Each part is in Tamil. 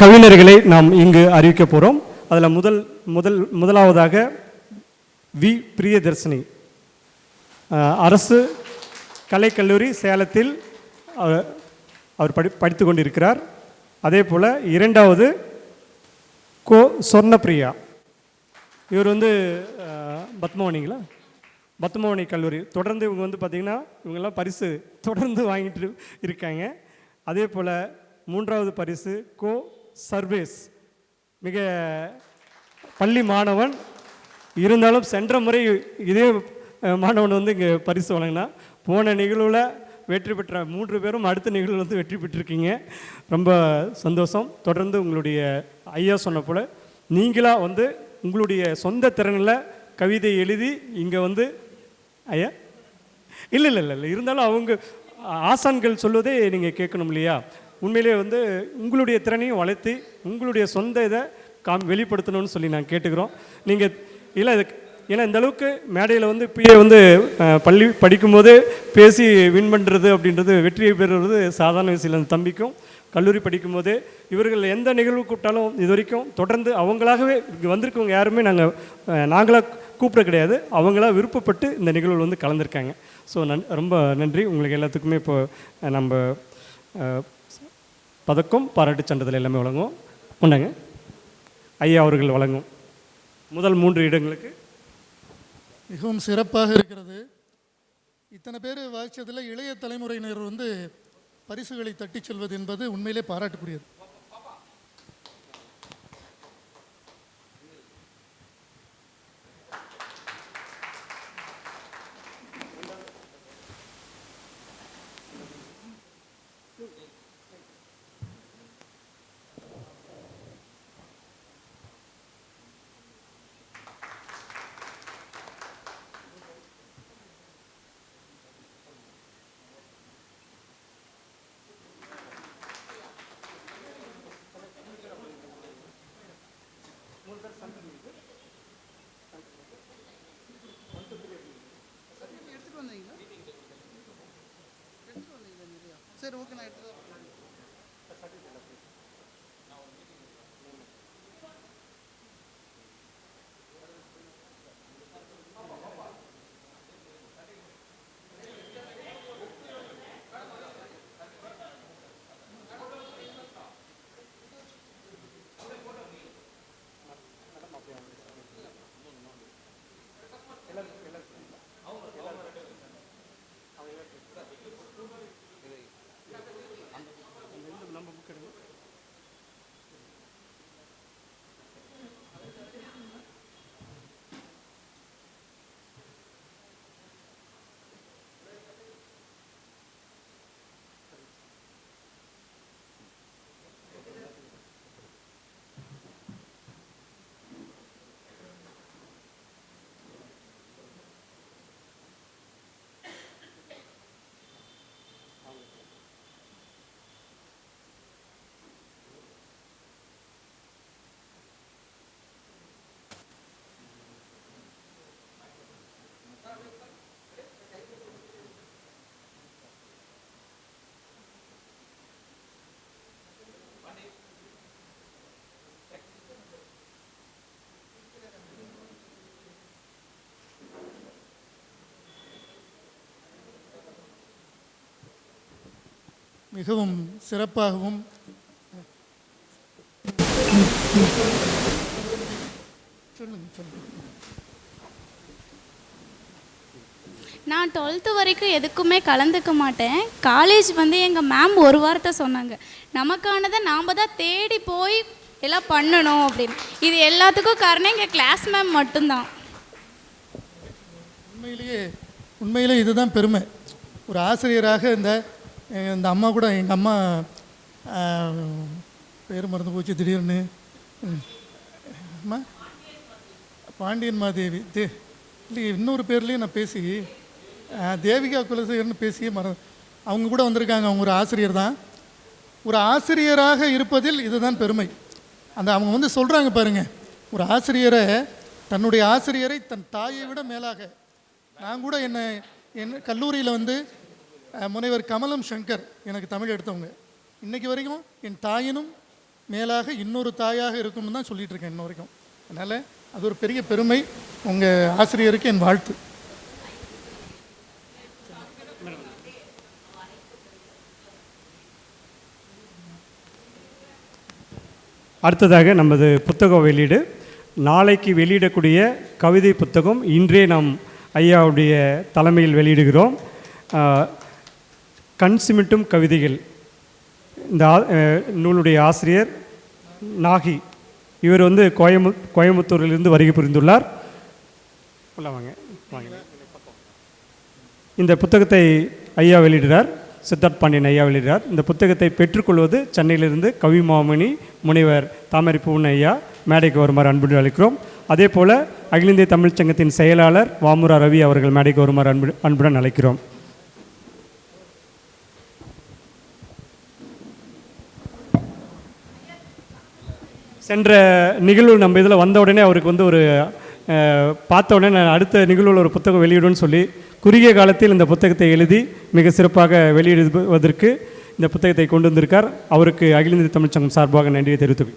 கவிஞர்களை நாம் இங்கு அறிவிக்க போகிறோம் அதில் முதல் முதல் முதலாவதாக வி பிரியதர்ஷினி அரசு கலைக்கல்லூரி சேலத்தில் அவர் படி படித்து கொண்டிருக்கிறார். அதே போல் இரண்டாவது கோ சொர்ணப்பிரியா. இவர் வந்து பத்மவனிங்களா? பத்மவனி கல்லூரி. தொடர்ந்து இவங்க வந்து பார்த்திங்கன்னா இவங்கெல்லாம் பரிசு தொடர்ந்து வாங்கிட்டு இருக்காங்க. அதே போல் மூன்றாவது பரிசு கோ சர்வேஸ். மிக பள்ளி மாணவன். இருந்தாலும் சென்ற முறை இதே மாணவன் வந்து இங்கே பரிசு வழங்கினா. போன நிகழ்வில் வெற்றி பெற்ற மூன்று பேரும் அடுத்த நிகழ்வில் வந்து வெற்றி பெற்றிருக்கீங்க. ரொம்ப சந்தோஷம். தொடர்ந்து உங்களுடைய ஐயா சொன்ன போல் நீங்களாக வந்து உங்களுடைய சொந்த திறனில் கவிதை எழுதி இங்கே வந்து ஐயா? இல்லை இல்லை இல்லை இல்லை. இருந்தாலும் அவங்க ஆசான்கள் சொல்வதே நீங்கள் கேட்கணும் இல்லையா? உண்மையிலே வந்து உங்களுடைய திறனையும் வளர்த்து உங்களுடைய சொந்த இதை காம் வெளிப்படுத்தணும்னு சொல்லி நான் கேட்டுக்கிறோம். நீங்கள் இல்லை இது ஏன்னா இந்த அளவுக்கு மேடையில் வந்து பிஏ வந்து பள்ளி படிக்கும்போது பேசி வின் பண்ணுறது அப்படின்றது வெற்றியை பெறுறது சாதாரண விஷயம் அந்த தம்பிக்கும் கல்லூரி படிக்கும்போது இவர்கள் எந்த நிகழ்வு கூப்பிட்டாலும் இது வரைக்கும் தொடர்ந்து அவங்களாகவே இங்கே வந்திருக்கவங்க யாருமே நாங்கள் நாங்களாக கூப்பிட கிடையாது. அவங்களா விருப்பப்பட்டு இந்த நிகழ்வில் வந்து கலந்துருக்காங்க. ஸோ நன் ரொம்ப நன்றி. உங்களுக்கு எல்லாத்துக்குமே இப்போ நம்ம பதக்கம் பாராட்டு சான்றிதழ் எல்லாமே வழங்குவோம். கொண்டாங்க ஐயா அவர்கள் வழங்கும் முதல் மூன்று இடங்களுக்கு. மிகவும் சிறப்பாக இருக்கிறது. இத்தனை பேர் வாய்ச்சதில் இளைய தலைமுறையினர் வந்து பரிசுகளை தட்டிச் செல்வது என்பது உண்மையிலே பாராட்டுக்குரியது. சரி ஓகே நான் எடுத்துட்டு மிகவும் சிறப்பாகவும் சொல்லுங்க சொல்லுங்க. நான் டுவெல்த்து வரைக்கும் எதுக்குமே கலந்துக்க மாட்டேன். காலேஜ் வந்து எங்கள் மேம் ஒரு வார்த்தை சொன்னாங்க. நமக்கானதை நாம் தான் தேடி போய் எல்லாம் பண்ணணும் அப்படின்னு. இது எல்லாத்துக்கும் காரணம் எங்கள் கிளாஸ் மேம் மட்டும்தான். உண்மையிலேயே உண்மையிலே இதுதான் பெருமை. ஒரு ஆசிரியராக இந்த இந்த அம்மா கூட எங்கள் அம்மா பேர் மறந்து போச்சு திடீர்னு. ம். அம்மா? பாண்டியன் மாதேவி. தே இல்லை இன்னொரு பேர்லேயும் நான் பேசி தேவிகா குலசேகர்னு பேசியே மற அவங்க கூட வந்திருக்காங்க அவங்க ஒரு ஆசிரியர் தான். ஒரு ஆசிரியராக இருப்பதில் இதுதான் பெருமை. அந்த அவங்க வந்து சொல்கிறாங்க பாருங்கள் ஒரு ஆசிரியரை தன்னுடைய ஆசிரியரை தன் தாயை விட மேலாக. நான் கூட என்னை என் கல்லூரியில் வந்து முனைவர் கமலம் சங்கர் எனக்கு தமிழ் எடுத்தவங்க. இன்னைக்கு வரைக்கும் என் தாயினும் மேலாக இன்னொரு தாயாக இருக்கும்னு தான் சொல்லிகிட்டு இருக்கேன் இன்ன வரைக்கும். அதனால் அது ஒரு பெரிய பெருமை. உங்கள் ஆசிரியருக்கு என் வாழ்த்து. அடுத்ததாக நமது புத்தக வெளியீடு. நாளைக்கு வெளியிடக்கூடிய கவிதை புத்தகம் இன்றே நாம் ஐயாவுடைய தலைமையில் வெளியிடுகிறோம். கண் சிமிட்டும் கவிதைகள். இந்த ஆ- நூலுடைய ஆசிரியர் நாகி. இவர் வந்து கோயமு கோயம்புத்தூரிலிருந்து வருகை புரிந்துள்ளார். வாங்க வாங்க. இந்த புத்தகத்தை ஐயா வெளியிடுறார் சித்தார்த் பாண்டியன் ஐயா வெளியிடுறார். இந்த புத்தகத்தை பெற்றுக்கொள்வது சென்னையிலிருந்து கவி மாமணி முனைவர் தாமரை பூவன் ஐயா மேடைக்கு வருமாறு அன்புடன் அழைக்கிறோம் அதே போல் அகில இந்திய தமிழ்ச் சங்கத்தின் செயலாளர் வாமுரா ரவி அவர்கள் மேடைக்கு வருமாறு அன்பு அன்புடன் அழைக்கிறோம். சென்ற நிகழ்வு நம்ம இதில் வந்த உடனே அவருக்கு வந்து ஒரு பார்த்த உடனே நான் அடுத்த நிகழ்வில் ஒரு புத்தகம் வெளியிடுன்னு சொல்லி குறுகிய காலத்தில் இந்த புத்தகத்தை எழுதி மிக சிறப்பாக வெளியிடுவதற்கு இந்த புத்தகத்தை கொண்டு வந்திருக்கார். அவருக்கு அகில இந்திய தமிழ்ச்சங்கம் சார்பாக நன்றியை தெரிவித்துக்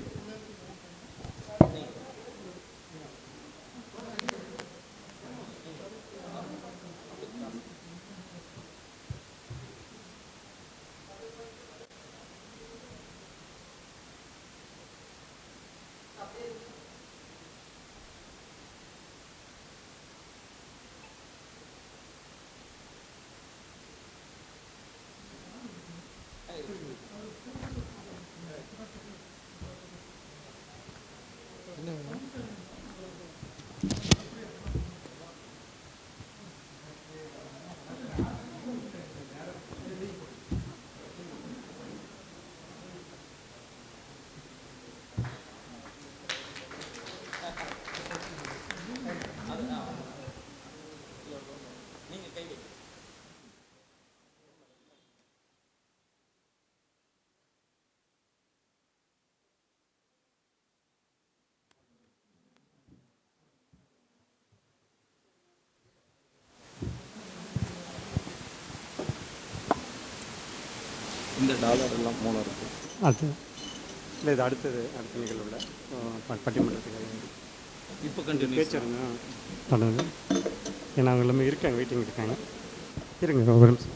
இந்த டாலர் எல்லாம் மூலம் இருக்கு. அது. இல்லை இது அடுத்தது அடுத்த நிகழ்வில் பட்டிமன்றத்துக்கு இப்போ கண்டினியூ பேச்சுருங்க தொடர்ந்து ஏன்னா அவங்க எல்லாமே இருக்காங்க வெயிட்டிங் இருக்காங்க. இருங்க ஒரு நிமிஷம்.